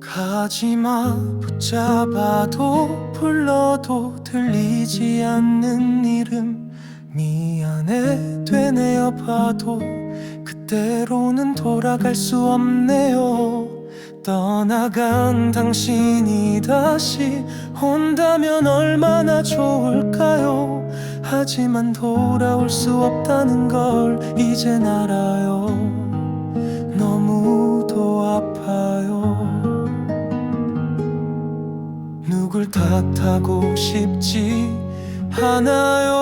가지마 붙잡아도 불러도 들리지 않는 이름. 미안해 되뇌어 봐도 그때로는 돌아갈 수 없네요. 떠나간 당신이 다시 온다면 얼마나 좋을까요? 하지만 돌아올 수 없다는 걸 이제 알아요. 누굴 탓하고 싶지 않아요.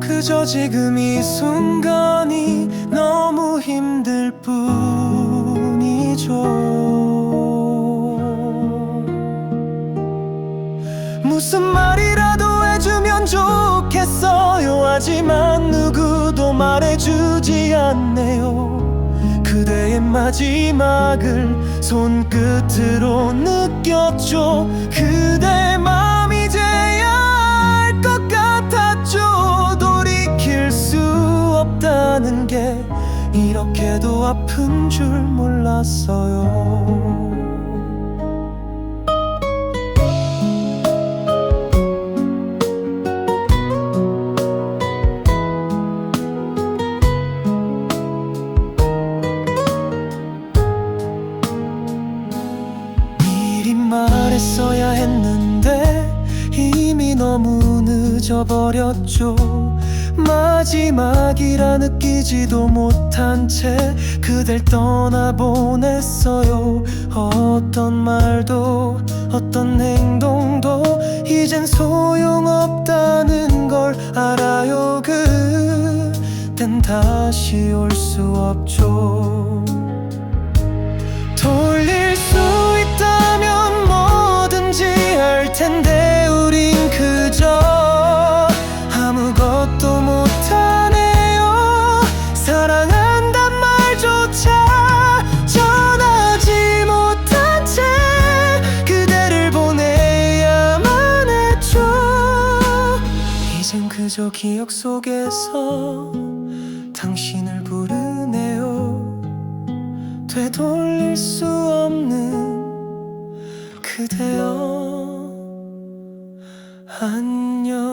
그저 지금 이 순간이 너무 힘들 뿐이죠. 무슨 말이라도 해주면 좋겠어요. 하지만 누구도 말해주지 않네요 그대의 마지막을 손끝으로 느꼈죠. 그대 맘 이제야 알 것 같았죠. 돌이킬 수 없다는 게 이렇게도 아픈 줄 몰랐어요 말했어야 했는데 이미 너무 늦어버렸죠. 마지막이라 느끼지도 못한 채 그댈 떠나보냈어요. 어떤 말도 어떤 행동도 이젠 소용없다는 걸 알아요. 그땐 다시 올 수 없죠 그저 기억 속에서 당신을 부르네요. 되돌릴 수 없는 그대여 안녕.